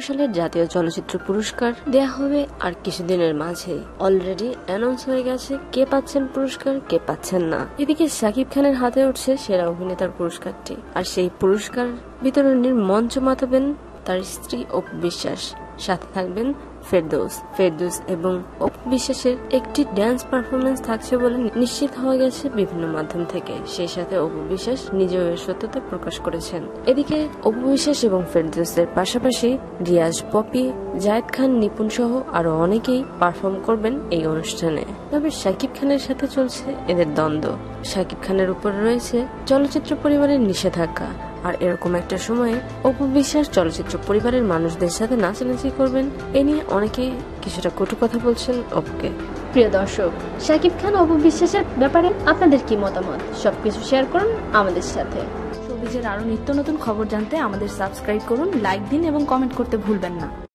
সালের জাতীয় চলচ্চিত্র পুরস্কার দেয়া হবে আর কিছুদিনের মাঝে। অলরেডি অ্যানাউন্স হয়ে গেছে কে পাচ্ছেন পুরস্কার, কে পাচ্ছেন না। এদিকে শাকিব খানের হাতে উঠছে সেরা অভিনেতার পুরস্কারটি। আর সেই পুরস্কার বিতরণের মঞ্চ মাতাবেন তার স্ত্রী অপু বিশ্বাস। সাথে থাকবেন ফেরদৌস। ফেরদৌস এবং অপু বিশ্বাসের একটি ড্যান্স পারফরমেন্স থাকছে বলে নিশ্চিত হওয়া গেছে বিভিন্ন মাধ্যম থেকে। সেই সাথে অপু বিশ্বাস নিজেও এর সত্যতা প্রকাশ করেছেন। এদিকে অপু বিশ্বাস এবং ফেরদৌসের পাশাপাশি রিয়াজ, পপি, জায়েদ খান, নিপুণ সহ আরও অনেকেই পারফর্ম করবেন এই অনুষ্ঠানে। তবে শাকিব খানের সাথে চলছে এদের দ্বন্দ্ব। শাকিব খানের উপর রয়েছে চলচ্চিত্র পরিবারের নিষেধাজ্ঞা। আর এরকম একটা সময়ে অপু বিশ্বাস চলচ্চিত্র পরিবারের মানুষদের সাথে নাচানাচি করবেন এ নিয়ে অনেকেই কিছুটা কটু কথা বলছেন অপুকে। প্রিয় দর্শক শাকিব খান অপু বিশ্বাসের ব্যাপারে আপনাদের কি মতামত? সবকিছু শেয়ার করুন আমাদের সাথে। সবিজের আরও নিত্য নতুন খবর জানতে আমাদের সাবস্ক্রাইব করুন লাইক দিন এবং কমেন্ট করতে ভুলবেন না।